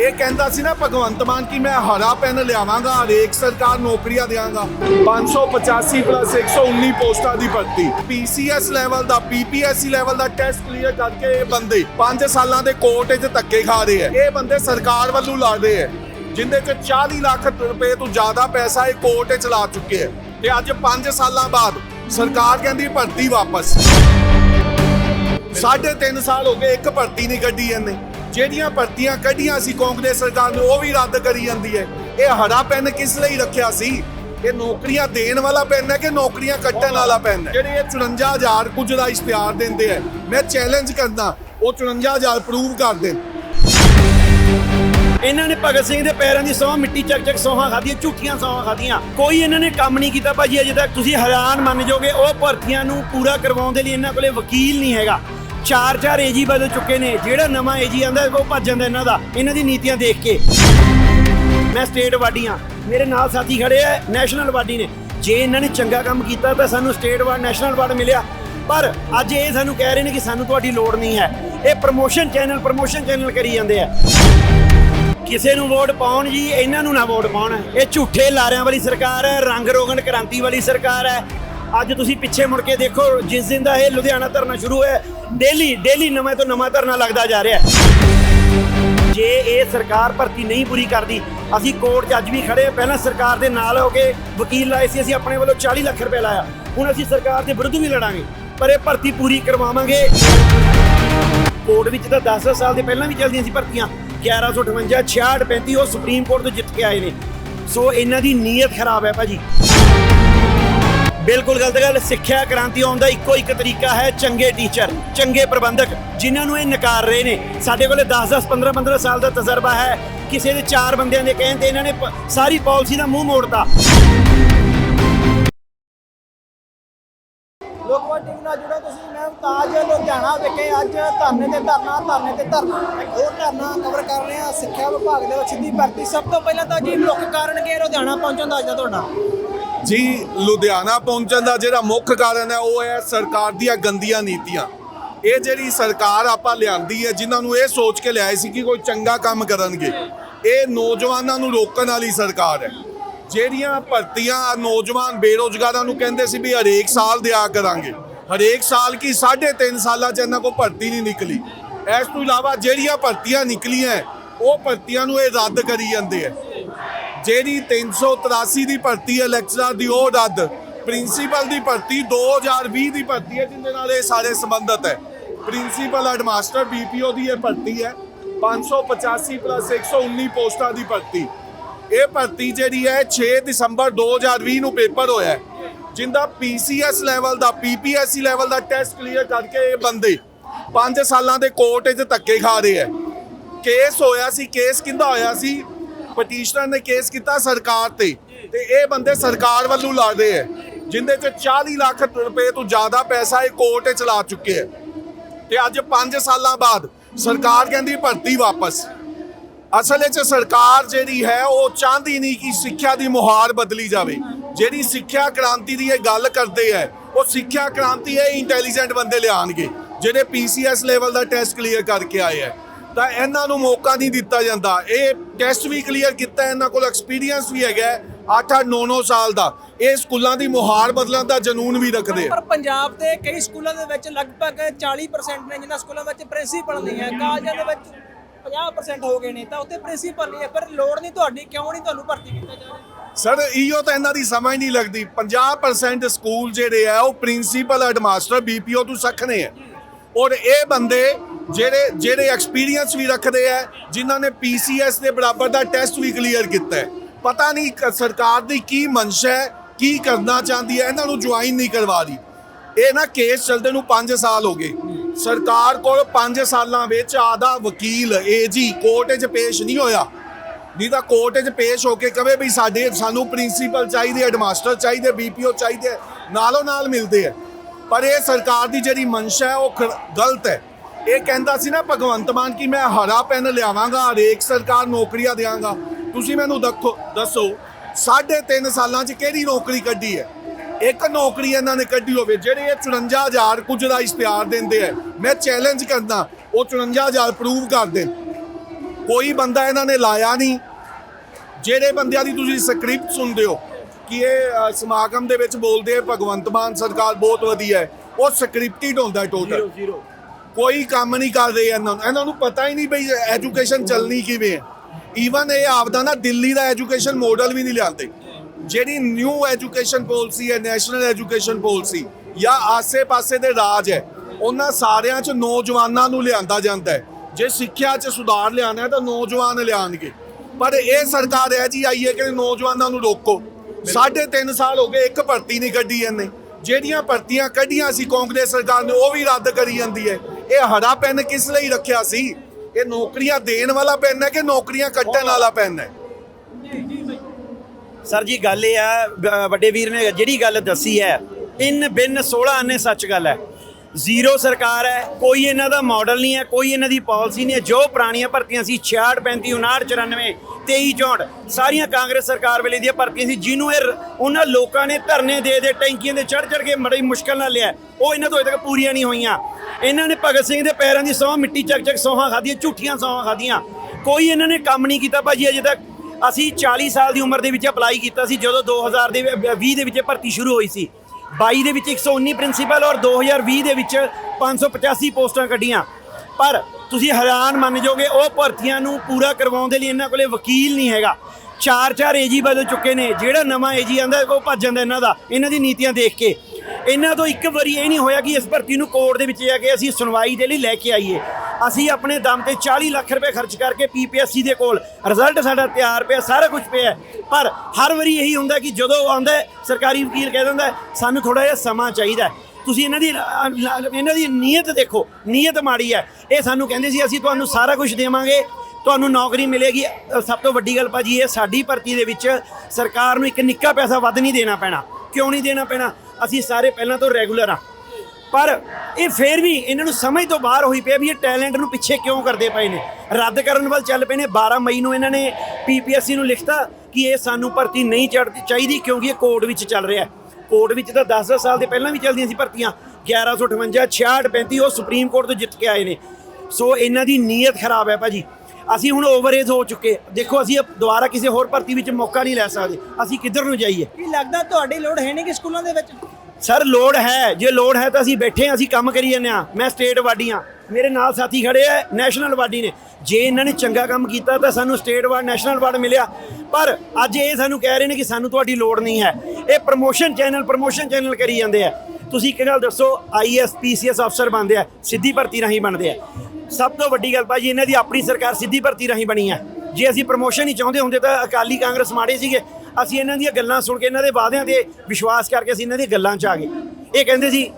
ਇਹ ਕਹਿੰਦਾ ਸੀ ਨਾ, ਭਗਵੰਤ ਮਾਨ, ਕਿ ਮੈਂ ਹਰਾ ਪੈਨ ਲਿਆਵਾਂਗਾ, ਹਰੇਕ ਸਰਕਾਰ ਨੌਕਰੀਆਂ ਦੇਵਾਂਗਾ 585 ਪਲੱਸ 119 ਪੋਸਟਾਂ ਦੀ ਭਰਤੀ। ਪੀਸੀਐਸ ਲੈਵਲ ਦਾ ਪੀਪੀਐਸਸੀ ਲੈਵਲ ਦਾ ਟੈਸਟ ਕਲੀਅਰ ਕਰਕੇ ਇਹ ਬੰਦੇ 5 ਸਾਲਾਂ ਦੇ ਕੋਰਟ 'ਚ ਧੱਕੇ ਖਾ ਰਹੇ ਆ ਇਹ ਬੰਦੇ ਸਰਕਾਰ ਵੱਲੋਂ ਲੜ ਰਹੇ ਆ ਜਿੰਦੇ ਚ 40 ਲੱਖ ਰੁਪਏ ਤੋਂ ਜ਼ਿਆਦਾ ਪੈਸਾ ਇਹ ਕੋਰਟ 'ਚ ਲਾ ਚੁੱਕੇ ਆ ਤੇ ਅੱਜ 5 ਸਾਲਾਂ ਬਾਅਦ ਸਰਕਾਰ ਕਹਿੰਦੀ ਭਰਤੀ ਵਾਪਸ। ਸਾਢੇ 3 ਸਾਲ ਹੋ ਗਏ, ਇੱਕ ਭਰਤੀ ਨਹੀਂ ਕੱਢੀ ਇਹਨੇ। ਜਿਹੜੀਆਂ ਭਰਤੀਆਂ ਕੱਢੀਆਂ ਸੀ ਕਾਂਗਰਸ ਸਰਕਾਰ ਨੇ, ਉਹ ਵੀ ਰੱਦ ਕਰੀ ਜਾਂਦੀ ਹੈ। ਇਹ ਹਰਾ ਪੈਨ ਕਿਸ ਲਈ ਰੱਖਿਆ ਸੀ? ਇਹ ਨੌਕਰੀਆਂ ਦੇਣ ਵਾਲਾ ਪੈਨ ਹੈ ਕਿ ਨੌਕਰੀਆਂ ਕੱਟਣ ਵਾਲਾ ਪੈਨ ਹੈ? ਜਿਹੜੇ ਇਹ 54000 ਕੁਝ ਦਾ ਇਸ਼ਤਿਹਾਰ ਦਿੰਦੇ ਆ ਮੈਂ ਚੈਲੰਜ ਕਰਦਾ, ਉਹ 54000 ਪ੍ਰੂਵ ਕਰ ਦੇਣ ਇਹਨਾਂ ਨੇ ਭਗਤ ਸਿੰਘ ਦੇ ਪੈਰਾਂ ਦੀ ਸੌਂ ਮਿੱਟੀ ਚੱਕ ਚੱਕ ਸੌਹਾਂ ਖਾਧੀਆਂ, ਝੂਠੀਆਂ ਸੌਹਾਂ ਖਾਧੀਆਂ। ਕੋਈ ਇਹਨਾਂ ਨੇ ਕੰਮ ਨਹੀਂ ਕੀਤਾ ਭਾਜੀ, ਅਜੇ ਤੱਕ ਤੁਸੀਂ ਹੈਰਾਨ ਮੰਨ ਜਾਓਗੇ, ਉਹ ਭਰਤੀਆਂ ਨੂੰ ਪੂਰਾ ਕਰਵਾਉਣ ਦੇ ਲਈ ਇਹਨਾਂ ਕੋਲੇ ਵਕੀਲ ਨਹੀਂ ਹੈਗਾ। ਚਾਰ ਚਾਰ ਏਜੀ ਬਦਲ ਚੁੱਕੇ ਨੇ। ਜਿਹੜਾ ਨਵਾਂ ਏਜੀ ਆਂਦਾ, ਉਹ ਭੱਜ ਜਾਂਦਾ ਇਹਨਾਂ ਦਾ। ਇਹਨਾਂ ਦੀ ਨੀਤੀਆਂ ਦੇਖ ਕੇ। ਮੈਂ ਸਟੇਟ ਵਾਡੀਆਂ ਮੇਰੇ ਨਾਲ ਸਾਥੀ ਖੜੇ ਆ ਨੈਸ਼ਨਲ ਵਾਡੀ ਨੇ। ਜੇ ਇਹਨਾਂ ਨੇ ਚੰਗਾ ਕੰਮ ਕੀਤਾ, ਤਾਂ ਸਾਨੂੰ ਸਟੇਟ ਵਾਰਡ ਨੈਸ਼ਨਲ ਵਾਰਡ ਮਿਲਿਆ। ਪਰ ਅੱਜ ਇਹ ਸਾਨੂੰ ਕਹਿ ਰਹੇ ਨੇ ਕਿ ਸਾਨੂੰ ਤੁਹਾਡੀ ਲੋੜ ਨਹੀਂ ਹੈ। ਇਹ ਪ੍ਰਮੋਸ਼ਨ ਚੈਨਲ ਪ੍ਰਮੋਸ਼ਨ ਚੈਨਲ ਕਰੀ ਜਾਂਦੇ ਆ। ਕਿਸੇ ਨੂੰ ਵੋਟ ਪਾਉਣ ਜੀ, ਇਹਨਾਂ ਨੂੰ ਨਾ ਵੋਟ ਪਾਉਣ। ਇਹ ਝੂਠੇ ਲਾਰਿਆਂ ਵਾਲੀ ਸਰਕਾਰ ਹੈ, ਰੰਗ ਰੋਗਨ ਕ੍ਰਾਂਤੀ ਵਾਲੀ ਸਰਕਾਰ ਹੈ। ਅੱਜ ਤੁਸੀਂ ਪਿੱਛੇ ਮੁੜ ਕੇ ਦੇਖੋ, ਜਿਸ ਦਿਨ ਦਾ ਇਹ ਲੁਧਿਆਣਾ ਧਰਨਾ ਸ਼ੁਰੂ ਹੋਇਆ, ਡੇਲੀ ਡੇਲੀ ਨਵੇਂ ਤੋਂ ਨਵਾਂ ਧਰਨਾ ਲੱਗਦਾ ਜਾ ਰਿਹਾ ਜੇ ਇਹ ਸਰਕਾਰ ਭਰਤੀ ਨਹੀਂ ਪੂਰੀ ਕਰਦੀ, ਅਸੀਂ ਕੋਰਟ 'ਚ ਅੱਜ ਵੀ ਖੜੇ ਹਾਂ। ਪਹਿਲਾਂ ਸਰਕਾਰ ਦੇ ਨਾਲ ਹੋ ਕੇ ਵਕੀਲ ਲਾਏ ਸੀ, ਅਸੀਂ ਆਪਣੇ ਵੱਲੋਂ 40 ਲੱਖ ਰੁਪਏ ਲਾਇਆ। ਹੁਣ ਅਸੀਂ ਸਰਕਾਰ ਦੇ ਵਿਰੁੱਧ ਵੀ ਲੜਾਂਗੇ, ਪਰ ਇਹ ਭਰਤੀ ਪੂਰੀ ਕਰਵਾਵਾਂਗੇ। ਕੋਰਟ ਵਿੱਚ ਤਾਂ 10 ਸਾਲ ਦੇ ਪਹਿਲਾਂ ਵੀ ਚੱਲਦੀਆਂ ਸੀ ਭਰਤੀਆਂ। 1158 66 35 ਉਹ ਸੁਪਰੀਮ ਕੋਰਟ ਤੋਂ ਜਿੱਤ ਕੇ ਆਏ ਨੇ। ਸੋ ਇਹਨਾਂ ਦੀ ਨੀਅਤ ਖਰਾਬ ਹੈ ਭਾਜੀ। ਬਿਲਕੁਲ ਗਲਤ ਗੱਲ, ਸਿੱਖਿਆ ਕ੍ਰਾਂਤੀ ਆਉਣ ਦਾ ਇੱਕੋ ਇੱਕ ਤਰੀਕਾ ਹੈ ਚੰਗੇ ਟੀਚਰ, ਚੰਗੇ ਪ੍ਰਬੰਧਕ, ਜਿਨ੍ਹਾਂ ਨੂੰ ਇਹ ਨਕਾਰ ਰਹੇ ਨੇ। ਸਾਡੇ ਕੋਲੇ 10 10 15 15 ਸਾਲ ਦਾ ਤਜਰਬਾ ਹੈ। ਕਿਸੇ ਦੇ ਚਾਰ ਬੰਦਿਆਂ ਦੇ ਕਹਿਣ ਤੇ ਇਹਨਾਂ ਨੇ ਸਾਰੀ ਪਾਲਿਸੀ ਦਾ ਮੂੰਹ ਮੋੜਤਾ। ਲੋਕਵਾਦ ਟੀਵੀ ਨਾਲ ਜੁੜੋ ਤੁਸੀਂ, ਮੈਂ ਮੁਮਤਾਜ ਲੁਧਿਆਣਾ ਵਿਖੇ ਅੱਜ ਧਰਨੇ ਤੇ ਧਰਨਾ, ਧਰਨੇ ਤੇ ਧਰਨਾ ਹੋਰ ਧਰਨਾ ਕਵਰ ਕਰ ਰਹੇ ਹਾਂ। ਸਿੱਖਿਆ ਵਿਭਾਗ ਦੇ ਵਿੱਚ ਸਿੱਧੀ ਭਰਤੀ। ਸਭ ਤੋਂ ਪਹਿਲਾਂ ਤਾਂ ਜੀ ਮੁੱਖ ਕਾਰਨ ਕੀ ਲੁਧਿਆਣਾ ਪਹੁੰਚਣ ਦਾ ਅੱਜ ਦਾ ਤੁਹਾਡਾ। ਜੀ, ਲੁਧਿਆਣਾ ਪਹੁੰਚਣ ਦਾ ਜਿਹੜਾ ਮੁੱਖ ਕਾਰਨ ਹੈ, ਉਹ ਹੈ ਸਰਕਾਰ ਦੀਆਂ ਗੰਦੀਆਂ ਨੀਤੀਆਂ। ਇਹ ਜਿਹੜੀ ਸਰਕਾਰ ਆਪਾਂ ਲਿਆਂਦੀ ਹੈ, ਜਿਨ੍ਹਾਂ ਨੂੰ ਇਹ ਸੋਚ ਕੇ ਲਿਆਏ ਸੀ ਕਿ ਕੋਈ ਚੰਗਾ ਕੰਮ ਕਰਨਗੇ, ਇਹ ਨੌਜਵਾਨਾਂ ਨੂੰ ਰੋਕਣ ਵਾਲੀ ਸਰਕਾਰ ਹੈ। ਜਿਹੜੀਆਂ ਭਰਤੀਆਂ ਨੌਜਵਾਨ ਬੇਰੋਜ਼ਗਾਰਾਂ ਨੂੰ ਕਹਿੰਦੇ ਸੀ ਵੀ ਹਰੇਕ ਸਾਲ ਦਿਆ ਕਰਾਂਗੇ। ਹਰੇਕ ਸਾਲ ਕੀ 3.5 ਸਾਲਾਂ ਚ ਇਹਨਾਂ ਕੋਲ ਭਰਤੀ ਨਹੀਂ ਨਿਕਲੀ। ਇਸ ਤੋਂ ਇਲਾਵਾ ਜਿਹੜੀਆਂ ਭਰਤੀਆਂ ਨਿਕਲੀਆਂ, ਉਹ ਭਰਤੀਆਂ ਨੂੰ ਇਹ ਰੱਦ ਕਰੀ ਜਾਂਦੇ ਆ ਜਿਹੜੀ 383 ਦੀ ਭਰਤੀ ਹੈ ਲੈਕਚਰਰ ਦੀ, ਉਹ ਰੱਦ। ਪ੍ਰਿੰਸੀਪਲ ਦੀ ਭਰਤੀ 2020 ਦੀ ਭਰਤੀ ਹੈ, ਜਿੰਦੇ ਨਾਲ ਇਹ ਸਾਰੇ ਸੰਬੰਧਤ ਹੈ। ਪ੍ਰਿੰਸੀਪਲ ਹੈਡਮਾਸਟਰ ਬੀਪੀਓ ਦੀ ਇਹ ਭਰਤੀ ਹੈ। 585 ਪਲੱਸ 119 ਪੋਸਟਾਂ ਦੀ ਭਰਤੀ। ਇਹ ਭਰਤੀ ਜਿਹੜੀ ਹੈ 6 ਦਸੰਬਰ 2020 ਨੂੰ ਪੇਪਰ ਹੋਇਆ ਹੈ, ਜਿੰਦਾ ਪੀਸੀਐਸ ਲੈਵਲ ਦਾ ਪੀਪੀਐਸਸੀ ਲੈਵਲ ਦਾ ਟੈਸਟ ਕਲੀਅਰ ਕਰਕੇ ਇਹ ਬੰਦੇ 5 ਸਾਲਾਂ ਦੇ ਕੋਰਟ 'ਚ ਧੱਕੇ ਖਾ ਰਹੇ ਹੈ। ਕੇਸ ਹੋਇਆ ਸੀ, ਕੇਸ ਕਿੰਦਾ ਹੋਇਆ ਸੀ? ਪਟੀਸ਼ਨਰ ਨੇ ਕੇਸ ਕੀਤਾ ਸਰਕਾਰ ਤੇ। ਤੇ ਇਹ ਬੰਦੇ ਸਰਕਾਰ ਵੱਲੋਂ ਲੜਦੇ ਹੈ ਜਿੰਦੇ ਚ 40 ਲੱਖ ਰੁਪਏ ਤੋਂ ਜ਼ਿਆਦਾ ਪੈਸਾ ਇਹ ਕੋਰਟ 'ਚ ਲਾ ਚੁੱਕੇ ਹੈ ਤੇ ਅੱਜ 5 ਸਾਲਾਂ ਬਾਅਦ ਸਰਕਾਰ ਕਹਿੰਦੀ ਭਰਤੀ ਵਾਪਸ। ਅਸਲ ਵਿੱਚ ਸਰਕਾਰ ਜਿਹੜੀ ਹੈ, ਉਹ ਚਾਹੁੰਦੀ ਨਹੀਂ ਕਿ ਸਿੱਖਿਆ ਦੀ ਮੁਹਾਰ ਬਦਲੀ ਜਾਵੇ। ਜਿਹੜੀ ਸਿੱਖਿਆ ਕ੍ਰਾਂਤੀ ਦੀ ਇਹ ਗੱਲ ਕਰਦੇ ਹੈ ਉਹ ਸਿੱਖਿਆ ਕ੍ਰਾਂਤੀ ਹੈ ਇੰਟੈਲੀਜੈਂਟ ਬੰਦੇ ਲਿਆਣਗੇ ਜਿਹੜੇ ਪੀਸੀਐਸ ਲੈਵਲ ਦਾ ਟੈਸਟ ਕਲੀਅਰ ਕਰਕੇ ਆਏ ਹੈ ਤਾਂ ਇਹਨਾਂ ਨੂੰ ਮੌਕਾ ਨਹੀਂ ਦਿੱਤਾ ਜਾਂਦਾ। ਇਹ ਟੈਸਟ ਵੀ ਕਲੀਅਰ ਕੀਤਾ ਇਹਨਾਂ ਕੋਲ ਐਕਸਪੀਰੀਅੰਸ ਵੀ ਹੈਗਾ 8-8 9-9 ਸਾਲ ਦਾ। ਇਹ ਸਕੂਲਾਂ ਦੀ ਮੁਹਾਰ ਬਦਲਣ ਦਾ ਜਨੂਨ ਵੀ ਰੱਖਦੇ ਆ। ਪਰ ਪੰਜਾਬ ਦੇ ਕਈ ਸਕੂਲਾਂ ਦੇ ਵਿੱਚ ਲਗਭਗ 40% ਨੇ ਜਿਨ੍ਹਾਂ ਸਕੂਲਾਂ ਵਿੱਚ ਪ੍ਰਿੰਸੀਪਲ ਨਹੀਂ ਹੈ। ਕਾਲਜਾਂ ਦੇ ਵਿੱਚ 50% ਹੋ ਗਏ ਨੇ ਤਾਂ ਉੱਥੇ ਪ੍ਰਿੰਸੀਪਲ ਨਹੀਂ ਹੈ। ਪਰ ਲੋੜ ਨਹੀਂ ਤੁਹਾਡੀ ਕਿਉਂ ਨਹੀਂ ਤੁਹਾਨੂੰ ਭਰਤੀ ਕੀਤਾ ਜਾ ਰਿਹਾ? ਸਰ ਇਹੋ ਤਾਂ ਇਹਨਾਂ ਦੀ ਸਮਝ ਨਹੀਂ ਲੱਗਦੀ। 50% ਸਕੂਲ ਜਿਹੜੇ ਆ ਉਹ ਪ੍ਰਿੰਸੀਪਲ ਹੈਡਮਾਸਟਰ ਬੀਪੀਓ ਤੋਂ ਸਖਣੇ ਆ। ਔਰ ਇਹ ਬੰਦੇ ਜਿਹੜੇ ਜਿਹੜੇ ਐਕਸਪੀਰੀਅੰਸ ਵੀ ਰੱਖਦੇ ਆ, ਜਿਨ੍ਹਾਂ ਨੇ ਪੀਸੀਐਸ ਦੇ ਬਰਾਬਰ ਦਾ ਟੈਸਟ ਵੀ ਕਲੀਅਰ ਕੀਤਾ ਹੈ। ਪਤਾ ਨਹੀਂ ਸਰਕਾਰ ਦੀ ਕੀ ਮਨਸ਼ਾ ਹੈ, ਕੀ ਕਰਨਾ ਚਾਹੁੰਦੀ ਹੈ, ਇਹਨਾਂ ਨੂੰ ਜੁਆਇਨ ਨਹੀਂ ਕਰਵਾ ਰਹੀ। ਇਹ ਨਾ ਕੇਸ ਚੱਲਦੇ ਨੂੰ 5 ਸਾਲ ਹੋ ਗਏ। ਸਰਕਾਰ ਕੋਲ 5 ਸਾਲਾਂ ਵਿੱਚ ਆਦਾ ਵਕੀਲ ਏਜੀ ਕੋਰਟ 'ਚ ਪੇਸ਼ ਨਹੀਂ ਹੋਇਆ। ਨਹੀਂ ਤਾਂ ਕੋਰਟ 'ਚ ਪੇਸ਼ ਹੋ ਕੇ ਕਵੇ ਵੀ ਸਾਡੇ, ਸਾਨੂੰ ਪ੍ਰਿੰਸੀਪਲ ਚਾਹੀਦੇ ਹੈਡਮਾਸਟਰ ਚਾਹੀਦੇ ਬੀਪੀਓ ਚਾਹੀਦੇ ਨਾਲੋਂ ਨਾਲ ਮਿਲਦੇ ਆ। ਪਰ ਇਹ ਸਰਕਾਰ ਦੀ ਜਿਹੜੀ ਮਨਸ਼ਾ ਹੈ, ਉਹ ਖ- ਗਲਤ ਹੈ। ਇਹ ਕਹਿੰਦਾ ਸੀ ਨਾ, ਭਗਵੰਤ ਮਾਨ, ਕਿ ਮੈਂ ਹਰਾ ਪੈਨ ਲਿਆਵਾਂਗਾ, ਹਰੇਕ ਸਰਕਾਰ ਨੌਕਰੀਆਂ ਦੇਵਾਂਗਾ ਤੁਸੀਂ ਮੈਨੂੰ ਦੱਖੋ, ਦੱਸੋ, ਸਾਢੇ ਤਿੰਨ ਸਾਲਾਂ 'ਚ ਕਿਹੜੀ ਨੌਕਰੀ ਕੱਢੀ ਹੈ? ਇੱਕ ਨੌਕਰੀ ਇਹਨਾਂ ਨੇ ਕੱਢੀ ਹੋਵੇ, ਜਿਹੜੇ ਇਹ 54000 ਕੁਝ ਦਾ ਇਸ਼ਤਿਹਾਰ ਦਿੰਦੇ ਆ ਮੈਂ ਚੈਲੰਜ ਕਰਦਾ, ਉਹ 54000 ਪ੍ਰੂਵ ਕਰ ਦੇਣ। ਕੋਈ ਬੰਦਾ ਇਹਨਾਂ ਨੇ ਲਾਇਆ ਨਹੀਂ। ਜਿਹੜੇ ਬੰਦਿਆਂ ਦੀ ਤੁਸੀਂ ਸਕ੍ਰਿਪਟ ਸੁਣਦੇ ਹੋ, ਕਿ ਇਹ ਸਮਾਗਮ ਦੇ ਵਿੱਚ ਬੋਲਦੇ ਭਗਵੰਤ ਮਾਨ ਸਰਕਾਰ ਬਹੁਤ ਵਧੀਆ ਹੈ, ਉਹ ਸਕ੍ਰਿਪਟਡ ਹੁੰਦਾ ਟੋਟਲ ਜ਼ੀਰੋ ਕੋਈ ਕੰਮ ਨਹੀਂ ਕਰ ਰਹੇ ਇਹਨਾਂ ਨੂੰ। ਇਹਨਾਂ ਨੂੰ ਪਤਾ ਹੀ ਨਹੀਂ ਬਈ ਐਜੂਕੇਸ਼ਨ ਚੱਲਣੀ ਕਿਵੇਂ ਹੈ। ਈਵਨ ਇਹ ਆਪਦਾ ਨਾ ਦਿੱਲੀ ਦਾ ਐਜੂਕੇਸ਼ਨ ਮਾਡਲ ਵੀ ਨਹੀਂ ਲਿਆਂਦੇ ਜਿਹੜੀ ਨਿਊ ਐਜੂਕੇਸ਼ਨ ਪਾਲਿਸੀ ਹੈ ਨੈਸ਼ਨਲ ਐਜੂਕੇਸ਼ਨ ਪਾਲਿਸੀ ਜਾਂ ਆਸੇ-ਪਾਸੇ ਦੇ ਰਾਜ ਹੈ, ਉਹਨਾਂ ਸਾਰਿਆਂ 'ਚ ਨੌਜਵਾਨਾਂ ਨੂੰ ਲਿਆਂਦਾ ਜਾਂਦਾ ਹੈ। ਜੇ ਸਿੱਖਿਆ 'ਚ ਸੁਧਾਰ ਲਿਆਣਾ ਹੈ ਤਾਂ ਨੌਜਵਾਨ ਲਿਆਣਗੇ ਪਰ ਇਹ ਸਰਕਾਰ ਹੈ ਜੀ ਆਈ ਹੈ ਕਿ ਨੌਜਵਾਨਾਂ ਨੂੰ ਰੋਕੋ। ਸਾਢੇ ਤਿੰਨ ਸਾਲ ਹੋ ਗਏ ਇੱਕ ਭਰਤੀ ਨਹੀਂ ਕੱਢੀ ਇਹਨੇ। ਜਿਹੜੀਆਂ ਭਰਤੀਆਂ ਕੱਢੀਆਂ ਸੀ ਕਾਂਗਰਸ ਸਰਕਾਰ ਨੇ, ਉਹ ਵੀ ਰੱਦ ਕਰੀ ਜਾਂਦੀ ਹੈ। ਇਹ ਹੜਾ ਪੈਨ ਕਿਸ ਲਈ ਰੱਖਿਆ ਸੀ? ਇਹ ਨੌਕਰੀਆਂ ਦੇਣ ਵਾਲਾ ਪੈਨ ਹੈ ਕਿ ਨੌਕਰੀਆਂ ਕੱਟਣ ਵਾਲਾ ਪੈਨ ਹੈ? ਸਰ ਜੀ, ਗੱਲ ਇਹ ਆ ਵੱਡੇ ਵੀਰ ਨੇ ਜਿਹੜੀ ਗੱਲ ਦੱਸੀ ਹੈ, ਇਨ ਬਿਨ 16 ਆਨੇ ਸੱਚ ਗੱਲ ਹੈ। ਜ਼ੀਰੋ ਸਰਕਾਰ ਹੈ, ਕੋਈ ਇਹਨਾਂ ਦਾ ਮਾਡਲ ਨਹੀਂ ਹੈ, ਕੋਈ ਇਹਨਾਂ ਦੀ ਪਾਲਿਸੀ ਨਹੀਂ ਹੈ। ਜੋ ਪੁਰਾਣੀਆਂ ਭਰਤੀਆਂ ਸੀ 66 35 59 94 23 64 ਸਾਰੀਆਂ ਕਾਂਗਰਸ ਸਰਕਾਰ ਵੇਲੇ ਦੀਆਂ ਭਰਤੀਆਂ ਸੀ, ਜਿਹਨੂੰ ਇਹ ਉਹਨਾਂ ਲੋਕਾਂ ਨੇ ਧਰਨੇ ਦੇ ਦੇ, ਟੈਂਕੀਆਂ ਦੇ ਚੜ ਚੜ ਕੇ ਬੜੀ ਮੁਸ਼ਕਲ ਨਾਲ ਲਿਆ। ਉਹ ਇਹਨਾਂ ਤੋਂ ਅਜੇ ਤੱਕ ਪੂਰੀਆਂ ਨਹੀਂ ਹੋਈਆਂ। ਇਹਨਾਂ ਨੇ ਭਗਤ ਸਿੰਘ ਦੇ ਪੈਰਾਂ ਦੀ ਸੌਂ ਮਿੱਟੀ ਚੱਕ ਚੱਕ ਸੌਹਾਂ ਖਾਧੀਆਂ, ਝੂਠੀਆਂ ਸੌਹਾਂ ਖਾਧੀਆਂ। ਕੋਈ ਇਹਨਾਂ ਨੇ ਕੰਮ ਨਹੀਂ ਕੀਤਾ ਭਾਜੀ ਅਜੇ ਤੱਕ। ਅਸੀਂ 40 ਸਾਲ ਦੀ ਉਮਰ ਦੇ ਵਿੱਚ ਅਪਲਾਈ ਕੀਤਾ ਸੀ, ਜਦੋਂ 2000 ਦੇ 20 ਦੇ ਵਿੱਚ ਇਹ ਭਰਤੀ ਸ਼ੁਰੂ ਹੋਈ ਸੀ। 22 ਦੇ ਵਿੱਚ 119 ਪ੍ਰਿੰਸੀਪਲ ਔਰ 2020 ਦੇ ਵਿੱਚ 585 ਪੋਸਟਾਂ ਕੱਢੀਆਂ। ਪਰ ਤੁਸੀਂ ਹੈਰਾਨ ਮੰਨ ਜਾਓਗੇ, ਉਹ ਭਰਤੀਆਂ ਨੂੰ ਪੂਰਾ ਕਰਵਾਉਣ ਦੇ ਲਈ ਇਹਨਾਂ ਕੋਲੇ ਵਕੀਲ ਨਹੀਂ ਹੈਗਾ। ਚਾਰ ਚਾਰ ਏਜੀ ਬਦਲ ਚੁੱਕੇ ਨੇ। ਜਿਹੜਾ ਨਵਾਂ ਏਜੀ ਆਂਦਾ, ਉਹ ਭੱਜ ਜਾਂਦਾ ਇਹਨਾਂ ਦਾ, ਇਹਨਾਂ ਦੀ ਨੀਤੀਆਂ ਦੇਖ ਕੇ। ਇਹਨਾਂ ਤੋਂ ਇੱਕ ਵਾਰੀ ਇਹ ਨਹੀਂ ਹੋਇਆ ਕਿ ਇਸ ਭਰਤੀ ਨੂੰ ਕੋਰਟ ਦੇ ਵਿੱਚ ਜਾ ਕੇ ਅਸੀਂ ਸੁਣਵਾਈ ਦੇ ਲਈ ਲੈ ਕੇ ਆਈਏ। ਅਸੀਂ ਆਪਣੇ ਦਮ ਤੇ 40 ਲੱਖ ਰੁਪਏ ਖਰਚ ਕਰਕੇ ਪੀਪੀਐਸਸੀ ਦੇ ਕੋਲ ਰਿਜ਼ਲਟ ਸਾਡਾ ਤਿਆਰ ਪਿਆ, ਸਾਰਾ ਕੁਝ ਪਿਆ ਪਰ ਹਰ ਵਾਰੀ ਇਹੀ ਹੁੰਦਾ ਕਿ ਜਦੋਂ ਆਉਂਦਾ ਸਰਕਾਰੀ ਵਕੀਲ ਕਹਿ ਦਿੰਦਾ ਸਾਨੂੰ ਥੋੜਾ ਜਿਹਾ ਸਮਾਂ ਚਾਹੀਦਾ ਤੁਸੀਂ ਇਹਨਾਂ ਦੀ ਇਹਨਾਂ ਦੀ ਨੀਅਤ ਦੇਖੋ, ਨੀਅਤ ਮਾੜੀ ਹੈ। ਇਹ ਸਾਨੂੰ ਕਹਿੰਦੇ ਸੀ, ਅਸੀਂ ਤੁਹਾਨੂੰ ਸਾਰਾ ਕੁਝ ਦੇਵਾਂਗੇ, ਤੁਹਾਨੂੰ ਨੌਕਰੀ ਮਿਲੇਗੀ। ਸਭ ਤੋਂ ਵੱਡੀ ਗੱਲ ਭਾਜੀ ਇਹ ਸਾਡੀ ਭਰਤੀ ਦੇ ਵਿੱਚ ਸਰਕਾਰ ਨੂੰ ਇੱਕ ਨਿੱਕਾ ਪੈਸਾ ਵੱਧ ਨਹੀਂ ਦੇਣਾ ਪੈਣਾ। ਕਿਉਂ ਨਹੀਂ ਦੇਣਾ ਪੈਣਾ? ਅਸੀਂ ਸਾਰੇ ਪਹਿਲਾਂ ਤੋਂ ਰੈਗੂਲਰ ਆ ਪਰ ਇਹ ਫੇਰ ਵੀ ਇਹਨਾਂ ਨੂੰ ਸਮਝ ਤੋਂ ਬਾਹਰ ਹੋਈ ਪਿਆ ਵੀ ਇਹ ਟੈਲੈਂਟ ਨੂੰ ਪਿੱਛੇ ਕਿਉਂ ਕਰਦੇ ਪਏ ਨੇ। ਰੱਦ ਕਰਨ ਵੱਲ ਚੱਲ ਪਏ ਨੇ। 12 ਮਈ ਨੂੰ ਇਹਨਾਂ ਨੇ ਪੀਪੀਐਸਸੀ ਨੂੰ ਲਿਖਤਾ ਕਿ ਇਹ ਸਾਨੂੰ ਭਰਤੀ ਨਹੀਂ ਚੜ੍ਹਦੀ ਚਾਹੀਦੀ ਕਿਉਂਕਿ ਇਹ ਕੋਰਟ ਵਿੱਚ ਚੱਲ ਰਿਹਾ ਕੋਰਟ ਵਿੱਚ ਤਾਂ 10-10 ਸਾਲ ਦੇ ਪਹਿਲਾਂ ਵੀ ਚੱਲਦੀਆਂ ਸੀ ਭਰਤੀਆਂ। 1158 66 35 ਉਹ ਸੁਪਰੀਮ ਕੋਰਟ ਤੋਂ ਜਿੱਤ ਕੇ ਆਏ ਨੇ। ਸੋ ਇਹਨਾਂ ਦੀ ਨੀਅਤ ਖਰਾਬ ਹੈ ਭਾਜੀ। ਅਸੀਂ ਹੁਣ ਓਵਰਏਜ ਹੋ ਚੁੱਕੇ ਦੇਖੋ ਅਸੀਂ ਦੁਬਾਰਾ ਕਿਸੇ ਹੋਰ ਭਰਤੀ ਵਿੱਚ ਮੌਕਾ ਨਹੀਂ ਲੈ ਸਕਦੇ। ਅਸੀਂ ਕਿੱਧਰ ਨੂੰ ਜਾਈਏ? ਕੀ ਲੱਗਦਾ ਤੁਹਾਡੀ ਲੋੜ ਹੈ ਨਹੀਂ ਕਿ ਸਕੂਲਾਂ ਦੇ ਵਿੱਚ? ਸਰ ਲੋੜ ਹੈ। ਜੇ ਲੋੜ ਹੈ ਤਾਂ ਅਸੀਂ ਬੈਠੇ ਹਾਂ ਅਸੀਂ ਕੰਮ ਕਰੀ ਜਾਂਦੇ ਹਾਂ। ਮੈਂ ਸਟੇਟ ਵਾਡੀ ਹਾਂ। ਮੇਰੇ ਨਾਲ ਸਾਥੀ ਖੜੇ ਆ ਨੈਸ਼ਨਲ ਵਾਡੀ ਨੇ। ਜੇ ਇਹਨਾਂ ਨੇ ਚੰਗਾ ਕੰਮ ਕੀਤਾ ਤਾਂ ਸਾਨੂੰ ਸਟੇਟ ਵਾਰਡ ਨੈਸ਼ਨਲ ਵਾਰਡ ਮਿਲਿਆ। ਪਰ ਅੱਜ ਇਹ ਸਾਨੂੰ ਕਹਿ ਰਹੇ ਨੇ ਕਿ ਸਾਨੂੰ ਤੁਹਾਡੀ ਲੋੜ ਨਹੀਂ ਹੈ। ਇਹ ਪ੍ਰਮੋਸ਼ਨ ਚੈਨਲ ਪ੍ਰਮੋਸ਼ਨ ਚੈਨਲ ਕਰੀ ਜਾਂਦੇ ਆ। ਤੁਸੀਂ ਇੱਕ ਗੱਲ ਦੱਸੋ ਆਈਐਸ ਪੀਸੀਐਸ ਅਫਸਰ ਬਣਦੇ ਆ ਸਿੱਧੀ ਭਰਤੀ ਰਾਹੀਂ ਬਣਦੇ ਆ। ਸਭ ਤੋਂ ਵੱਡੀ ਗੱਲ ਭਾਜੀ, ਇਹਨਾਂ ਦੀ ਆਪਣੀ ਸਰਕਾਰ ਸਿੱਧੀ ਭਰਤੀ ਰਾਹੀਂ ਬਣੀ ਹੈ ਜੇ ਅਸੀਂ ਪ੍ਰਮੋਸ਼ਨ ਹੀ ਚਾਹੁੰਦੇ ਹੁੰਦੇ ਤਾਂ ਅਕਾਲੀ ਕਾਂਗਰਸ ਮਾੜੇ ਸੀਗੇ। ਅਸੀਂ ਇਹਨਾਂ ਦੀਆਂ ਗੱਲਾਂ ਸੁਣ ਕੇ, ਇਹਨਾਂ ਦੇ ਵਾਅਦਿਆਂ ਤੇ ਵਿਸ਼ਵਾਸ ਕਰਕੇ ਅਸੀਂ ਇਹਨਾਂ ਦੀਆਂ ਗੱਲਾਂ 'ਚ ਆ ਗਏ। ਇਹ ਕਹਿੰਦੇ ਸੀ,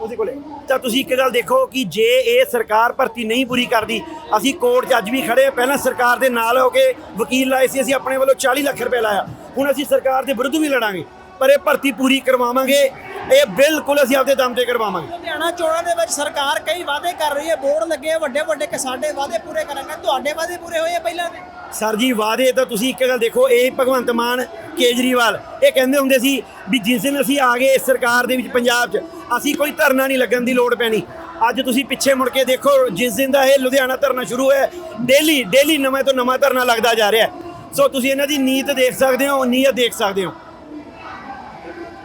ਉਹਦੇ ਕੋਲੇ, ਤਾਂ ਤੁਸੀਂ ਇੱਕ ਗੱਲ ਦੇਖੋ ਕਿ ਜੇ ਇਹ ਸਰਕਾਰ ਭਰਤੀ ਨਹੀਂ ਪੂਰੀ ਕਰਦੀ, ਅਸੀਂ ਕੋਰਟ 'ਚ ਅੱਜ ਵੀ ਖੜੇ ਪਹਿਲਾਂ ਸਰਕਾਰ ਦੇ ਨਾਲ ਹੋ ਕੇ ਵਕੀਲ ਲਾਏ ਸੀ, ਅਸੀਂ ਆਪਣੇ ਵੱਲੋਂ 40 ਲੱਖ ਰੁਪਏ ਲਾਇਆ। ਹੁਣ ਅਸੀਂ ਸਰਕਾਰ ਦੇ ਵਿਰੁੱਧ ਵੀ ਲੜਾਂਗੇ। ਪਰ ਇਹ ਭਰਤੀ ਪੂਰੀ ਕਰਵਾਵਾਂਗੇ। ਇਹ ਬਿਲਕੁਲ ਅਸੀਂ ਆਪਦੇ ਦਮ ਤੇ ਕਰਵਾਵਾਂਗੇ। ਲੁਧਿਆਣਾ ਚੋਣਾਂ ਦੇ ਵਿੱਚ ਸਰਕਾਰ ਕਈ ਵਾਅਦੇ ਕਰ ਰਹੀ ਹੈ ਬੋਰਡ ਲੱਗੇ ਵੱਡੇ ਵੱਡੇ ਕਿ ਸਾਡੇ ਵਾਅਦੇ ਪੂਰੇ ਕਰਾਂਗੇ ਤੁਹਾਡੇ ਵਾਅਦੇ ਪੂਰੇ ਹੋਏ ਆ ਪਹਿਲਾਂ ਦੇ? ਸਰ ਜੀ ਵਾਅਦੇ ਤਾਂ ਤੁਸੀਂ ਇੱਕ ਗੱਲ ਦੇਖੋ ਇਹ ਭਗਵੰਤ ਮਾਨ ਕੇਜਰੀਵਾਲ ਇਹ ਕਹਿੰਦੇ ਹੁੰਦੇ ਸੀ ਵੀ ਜਿਸ ਦਿਨ ਅਸੀਂ ਆ ਗਏ ਇਸ ਸਰਕਾਰ ਦੇ ਵਿੱਚ ਪੰਜਾਬ 'ਚ ਅਸੀਂ ਕੋਈ ਧਰਨਾ ਨਹੀਂ ਲੱਗਣ ਦੀ ਲੋੜ ਪੈਣੀ। ਅੱਜ ਤੁਸੀਂ ਪਿੱਛੇ ਮੁੜ ਕੇ ਦੇਖੋ ਜਿਸ ਦਿਨ ਦਾ ਇਹ ਲੁਧਿਆਣਾ ਧਰਨਾ ਸ਼ੁਰੂ ਹੋਇਆ ਡੇਲੀ ਡੇਲੀ ਨਵੇਂ ਤੋਂ ਨਵਾਂ ਧਰਨਾ ਲੱਗਦਾ ਜਾ ਰਿਹਾ। ਸੋ ਤੁਸੀਂ ਇਹਨਾਂ ਦੀ ਨੀਤ ਦੇਖ ਸਕਦੇ ਹੋ ਨੀਅਤ ਦੇਖ ਸਕਦੇ ਹੋ।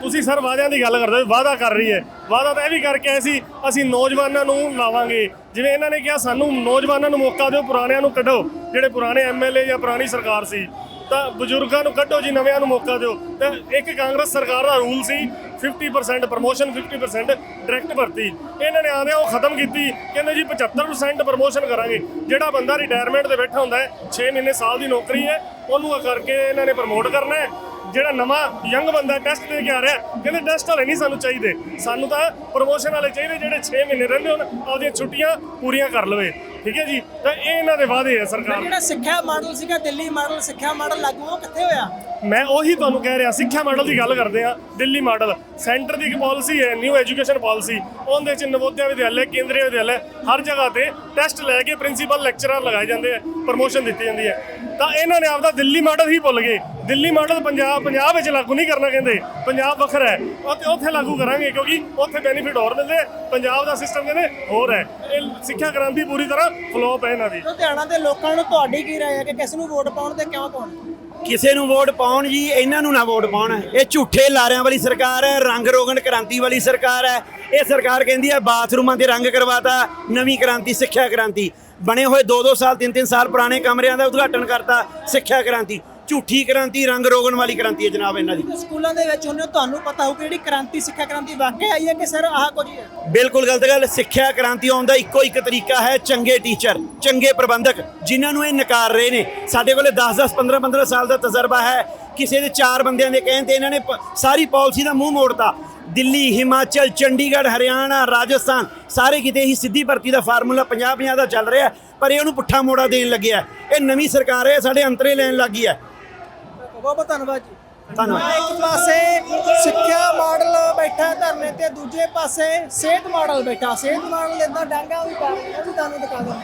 ਤੁਸੀਂ ਸਰ ਵਾਅਦਿਆਂ ਦੀ ਗੱਲ ਕਰਦੇ ਹੋ, ਵਾਅਦਾ ਕਰ ਰਹੀ ਹੈ। ਵਾਅਦਾ ਤਾਂ ਇਹ ਵੀ ਕਰਕੇ ਆਏ ਸੀ, ਅਸੀਂ ਨੌਜਵਾਨਾਂ ਨੂੰ ਲਾਵਾਂਗੇ। ਜਿਵੇਂ ਇਹਨਾਂ ਨੇ ਕਿਹਾ, ਸਾਨੂੰ ਨੌਜਵਾਨਾਂ ਨੂੰ ਮੌਕਾ ਦਿਓ, ਪੁਰਾਣਿਆਂ ਨੂੰ ਕੱਢੋ। ਜਿਹੜੇ ਪੁਰਾਣੇ ਐਮਐਲਏ ਜਾਂ ਪੁਰਾਣੀ ਸਰਕਾਰ ਸੀ, ਤਾਂ ਬਜ਼ੁਰਗਾਂ ਨੂੰ ਕੱਢੋ ਜੀ, ਨਵਿਆਂ ਨੂੰ ਮੌਕਾ ਦਿਓ। ਤਾਂ ਇੱਕ ਕਾਂਗਰਸ ਸਰਕਾਰ ਦਾ ਰੂਲ ਸੀ 50% ਪ੍ਰਮੋਸ਼ਨ 50% ਡਾਇਰੈਕਟ ਭਰਤੀ। ਇਹਨਾਂ ਨੇ ਆਂਦੇ ਉਹ ਖਤਮ ਕੀਤੀ, ਕਹਿੰਦੇ ਜੀ 75% ਪ੍ਰਮੋਸ਼ਨ ਕਰਾਂਗੇ। ਜਿਹੜਾ ਬੰਦਾ ਰਿਟਾਇਰਮੈਂਟ ਤੇ ਬੈਠਾ ਹੁੰਦਾ ਹੈ 6 ਮਹੀਨੇ ਸਾਲ ਦੀ ਨੌਕਰੀ ਹੈ, ਉਹਨੂੰ ਕਰਕੇ ਇਹਨਾਂ ਨੇ ਪ੍ਰਮੋਟ ਕਰਨਾ ਹੈ। ਜਿਹੜਾ ਨਵਾਂ ਯੰਗ ਬੰਦਾ ਟੈਸਟ ਦੇ ਕੇ ਆ ਰਿਹਾ, ਕਹਿੰਦੇ ਟੈਸਟ ਵਾਲੇ ਨਹੀਂ ਸਾਨੂੰ ਚਾਹੀਦੇ। ਸਾਨੂੰ ਤਾਂ ਪ੍ਰੋਮੋਸ਼ਨ ਵਾਲੇ ਚਾਹੀਦੇ ਜਿਹੜੇ 6 ਮਹੀਨੇ ਰਹਿੰਦੇ ਹੋਣ, ਆਪਦੀਆਂ ਛੁੱਟੀਆਂ ਪੂਰੀਆਂ ਕਰ ਲਵੇ। ਠੀਕ ਹੈ ਜੀ? ਤਾਂ ਇਹ ਇਹਨਾਂ ਦੇ ਵਾਅਦੇ ਆ ਸਰਕਾਰ ਜਿਹੜਾ ਸਿੱਖਿਆ ਮਾਡਲ ਸੀਗਾ, ਦਿੱਲੀ ਮਾਡਲ ਸਿੱਖਿਆ ਮਾਡਲ ਲਾਗੂ, ਉਹ ਕਿੱਥੇ ਹੋਇਆ? ਮੈਂ ਉਹੀ ਤੁਹਾਨੂੰ ਕਹਿ ਰਿਹਾ, ਸਿੱਖਿਆ ਮਾਡਲ ਦੀ ਗੱਲ ਕਰਦੇ ਆ ਦਿੱਲੀ ਮਾਡਲ ਸੈਂਟਰ ਦੀ ਇੱਕ ਪਾਲਿਸੀ ਹੈ ਨਿਊ ਐਜੂਕੇਸ਼ਨ ਪਾਲਿਸੀ ਉਹਦੇ ਚ ਨਵੋਦਿਆ ਵਿਦਿਆਲय ਕੇਂਦਰੀ ਵਿਦਿਆਲय ਹਰ ਜਗ੍ਹਾ ਤੇ ਟੈਸਟ ਲੈ ਕੇ ਪ੍ਰਿੰਸੀਪਲ ਲੈਕਚਰਰ ਲਗਾਏ ਜਾਂਦੇ ਆ ਪ੍ਰਮੋਸ਼ਨ ਦਿੱਤੀ ਜਾਂਦੀ ਹੈ। ਤਾਂ ਇਹਨਾਂ ਨੇ ਆਪਦਾ ਦਿੱਲੀ ਮਾਡਲ ਹੀ ਭੁੱਲ ਗਏ। ਦਿੱਲੀ ਮਾਡਲ ਪੰਜਾਬ ਪੰਜਾਬ ਵਿੱਚ ਲਾਗੂ ਨਹੀਂ ਕਰਨਾ ਕਹਿੰਦੇ। ਪੰਜਾਬ ਵੱਖਰਾ ਹੈ। ਉੱਥੇ ਉੱਥੇ ਲਾਗੂ ਕਰਾਂਗੇ ਕਿਉਂਕਿ ਉੱਥੇ ਬੈਨੀਫਿਟ ਹੋਰ ਮਿਲਦੇ ਪੰਜਾਬ ਦਾ ਸਿਸਟਮ ਕਹਿੰਦੇ ਹੋਰ ਹੈ। ਇਹ ਸਿੱਖਿਆ ਕ੍ਰਾਂਤੀ ਪੂਰੀ ਤਰ੍ਹਾਂ ਫਲੋਪ ਹੈ ਇਹਨਾਂ ਦੀ। ਲੁਧਿਆਣਾ ਦੇ ਲੋਕਾਂ ਨੂੰ ਤੁਹਾਡੀ ਕੀ ਰਾਏ ਹੈ ਕਿ ਕਿਸ ਨੂੰ ਵੋਟ ਪਾਉਣ ਤੇ ਕਿਉਂ ਪਾਉਣ? ਕਿਸੇ ਨੂੰ ਵੋਟ ਪਾਉਣ ਜੀ, ਇਹਨਾਂ ਨੂੰ ਨਾ ਵੋਟ ਪਾਉਣ। ਇਹ ਝੂਠੇ ਲਾਰਿਆਂ ਵਾਲੀ ਸਰਕਾਰ ਹੈ, ਰੰਗ ਰੋਗਨ ਕ੍ਰਾਂਤੀ ਵਾਲੀ ਸਰਕਾਰ ਹੈ। ਇਹ ਸਰਕਾਰ ਕਹਿੰਦੀ ਹੈ ਬਾਥਰੂਮਾਂ ਦੇ ਰੰਗ ਕਰਵਾਤਾ, ਨਵੀਂ ਕ੍ਰਾਂਤੀ, ਸਿੱਖਿਆ ਕ੍ਰਾਂਤੀ। ਬਣੇ ਹੋਏ 2-2 ਸਾਲ 3-3 ਸਾਲ ਪੁਰਾਣੇ ਕਮਰਿਆਂ ਦਾ ਉਦਘਾਟਨ ਕਰਤਾ, ਸਿੱਖਿਆ ਕ੍ਰਾਂਤੀ। ਝੂਠੀ ਕ੍ਰਾਂਤੀ ਰੰਗ ਰੋਗਨ ਵਾਲੀ ਕ੍ਰਾਂਤੀ ਹੈ ਜਨਾਬ ਇਹਨਾਂ ਦੀ। ਸਕੂਲਾਂ ਦੇ ਵਿੱਚ ਹੋ ਤੁਹਾਨੂੰ ਪਤਾ ਹੋਊ ਕਿ ਜਿਹੜੀ ਕ੍ਰਾਂਤੀ ਸਿੱਖਿਆ ਕ੍ਰਾਂਤੀ ਵਾਕਿਆ ਆਈ ਹੈ ਕਿ ਸਰ ਆਹ ਕੁਝ ਹੀ ਹੈ? ਬਿਲਕੁਲ ਗਲਤ ਗੱਲ ਸਿੱਖਿਆ ਕ੍ਰਾਂਤੀ ਆਉਣ ਦਾ ਇੱਕੋ ਇੱਕ ਤਰੀਕਾ ਹੈ ਚੰਗੇ ਟੀਚਰ ਚੰਗੇ ਪ੍ਰਬੰਧਕ ਜਿਨ੍ਹਾਂ ਨੂੰ ਇਹ ਨਕਾਰ ਰਹੇ ਨੇ। ਸਾਡੇ ਕੋਲੇ 10-10 15-15 ਸਾਲ ਦਾ ਤਜਰਬਾ ਹੈ ਕਿਸੇ ਦੇ ਚਾਰ ਬੰਦਿਆਂ ਦੇ ਕਹਿਣ ਤੇ ਇਹਨਾਂ ਨੇ ਸਾਰੀ ਪਾਲਿਸੀ ਦਾ ਮੂੰਹ ਮੋੜਤਾ। ਦਿੱਲੀ ਹਿਮਾਚਲ ਚੰਡੀਗੜ੍ਹ ਹਰਿਆਣਾ ਰਾਜਸਥਾਨ ਸਾਰੇ ਕਿਤੇ ਹੀ ਸਿੱਧੀ ਭਰਤੀ ਦਾ ਫਾਰਮੂਲਾ 50-50 ਦਾ ਚੱਲ ਰਿਹਾ ਪਰ ਇਹ ਉਹਨੂੰ ਪੁੱਠਾ ਮੋੜਾ ਦੇਣ ਲੱਗਿਆ ਇਹ ਨਵੀਂ ਸਰਕਾਰ ਹੈ ਸਾਡੇ ਅੰਤਰੇ ਲੈਣ ਲੱਗੀ ਹੈ। ਬਹੁਤ ਬਹੁਤ ਧੰਨਵਾਦ ਜੀ। ਧੰਨਵਾਦ। ਇੱਕ ਪਾਸੇ ਸਿੱਖਿਆ ਮਾਡਲ ਬੈਠਾ ਧਰਨੇ ਤੇ ਦੂਜੇ ਪਾਸੇ ਸਿਹਤ ਮਾਡਲ ਬੈਠਾ। ਸਿਹਤ ਮਾਡਲ ਇਦਾਂ ਡਾਂਗਾ ਵੀ ਪਾ ਰਿਹਾ ਉਹ ਵੀ ਤੁਹਾਨੂੰ ਦਿਖਾ ਦਿੰਦਾ।